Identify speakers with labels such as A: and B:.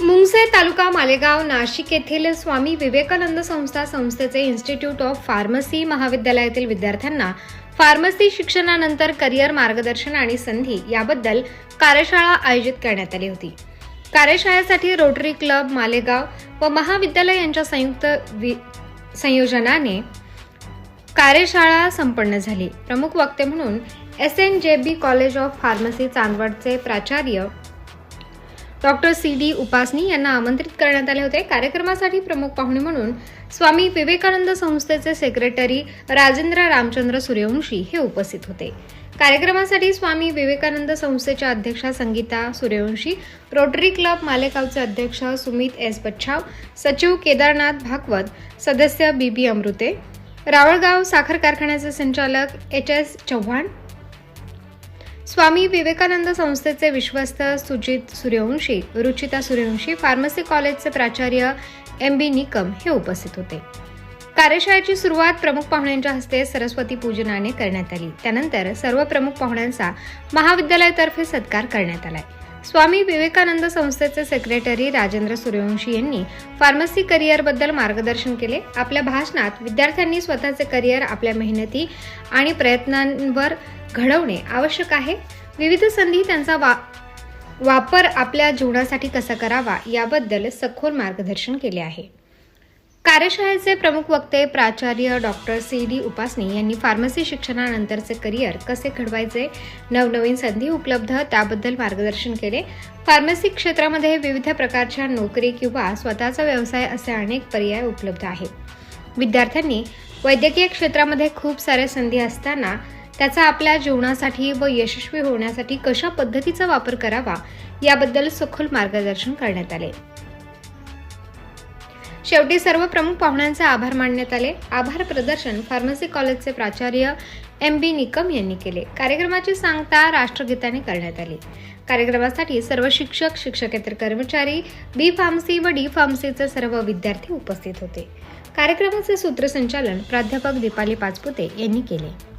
A: मुंगसे तालुका मालेगाव नाशिक येथील स्वामी विवेकानंद संस्था संस्थेचे इन्स्टिट्यूट ऑफ फार्मसी महाविद्यालयातील विद्यार्थ्यांना फार्मसी शिक्षणानंतर करिअर मार्गदर्शन आणि संधी याबद्दल कार्यशाळा आयोजित करण्यात आली होती. कार्यशाळेसाठी रोटरी क्लब मालेगाव व महाविद्यालय यांच्या संयुक्त वि- संयोजनाने कार्यशाळा संपन्न झाली. प्रमुख वक्ते म्हणून S N J B college of pharmacy चांदवडचे प्राचार्य डॉक्टर सी डी उपासनी यांना आमंत्रित करण्यात आले होते. कार्यक्रमासाठी प्रमुख पाहुणे म्हणून स्वामी विवेकानंद संस्थेचे सेक्रेटरी राजेंद्र रामचंद्र सूर्यवंशी हे उपस्थित होते. कार्यक्रमासाठी स्वामी विवेकानंद संस्थेच्या अध्यक्षा संगीता सूर्यवंशी रोटरी क्लब मालेगावचे अध्यक्ष सुमित एस बच्छाव सचिव केदारनाथ भागवत सदस्य बी बी अमृते रावळगाव साखर कारखान्याचे संचालक एच एस चव्हाण स्वामी विवेकानंद संस्थेचे विश्वस्त सुजित सूर्यवंशी रुचिता सूर्यवंशी फार्मसी कॉलेजचे प्राचार्य एम बी निकम हे उपस्थित होते. कार्यशाळेची सुरुवात प्रमुख पाहुण्यांच्या हस्ते सरस्वती पूजनाने करण्यात आली. त्यानंतर सर्व प्रमुख पाहुण्यांचा महाविद्यालयातर्फे सत्कार करण्यात आलाय. स्वामी विवेकानंद संस्थेचे सेक्रेटरी राजेंद्र सूर्यवंशी यांनी फार्मसी करिअरबद्दल मार्गदर्शन केले. आपल्या भाषणात विद्यार्थ्यांनी स्वतःचे करिअर आपल्या मेहनती आणि प्रयत्नांवर घडवणे आवश्यक आहे. विविध संधी त्यांचा वा वापर आपल्या जीवनासाठी कसा करावा याबद्दल सखोल मार्गदर्शन केले आहे. कार्यशाळेचे प्रमुख वक्ते प्राचार्य डॉक्टर सी. डी. उपासनी यांनी फार्मसी शिक्षणानंतरचे करिअर कसे घडवायचे नवनवीन संधी उपलब्ध त्याबद्दल मार्गदर्शन केले. फार्मसी क्षेत्रामध्ये विविध प्रकारच्या नोकरी किंवा स्वतःचा व्यवसाय असे अनेक पर्याय उपलब्ध आहेत. विद्यार्थ्यांनी वैद्यकीय क्षेत्रामध्ये खूप साऱ्या संधी असताना त्याचा आपल्या जीवनासाठी व यशस्वी होण्यासाठी कशा पद्धतीचा वापर करावा याबद्दल सखोल मार्गदर्शन करण्यात आले. शेवटी सर्व प्रमुख पाहुण्यांचे आभार मानण्यात आले. आभार प्रदर्शन फार्मसी कॉलेजचे प्राचार्य एम बी निकम यांनी केले. कार्यक्रमाची सांगता राष्ट्रगीताने करण्यात आली. कार्यक्रमासाठी सर्व शिक्षक शिक्षकेतर कर्मचारी बी फार्मसी व डी फार्मसीचे सर्व विद्यार्थी उपस्थित होते. कार्यक्रमाचे सूत्रसंचालन प्राध्यापक दीपाली पाचपुते यांनी केले.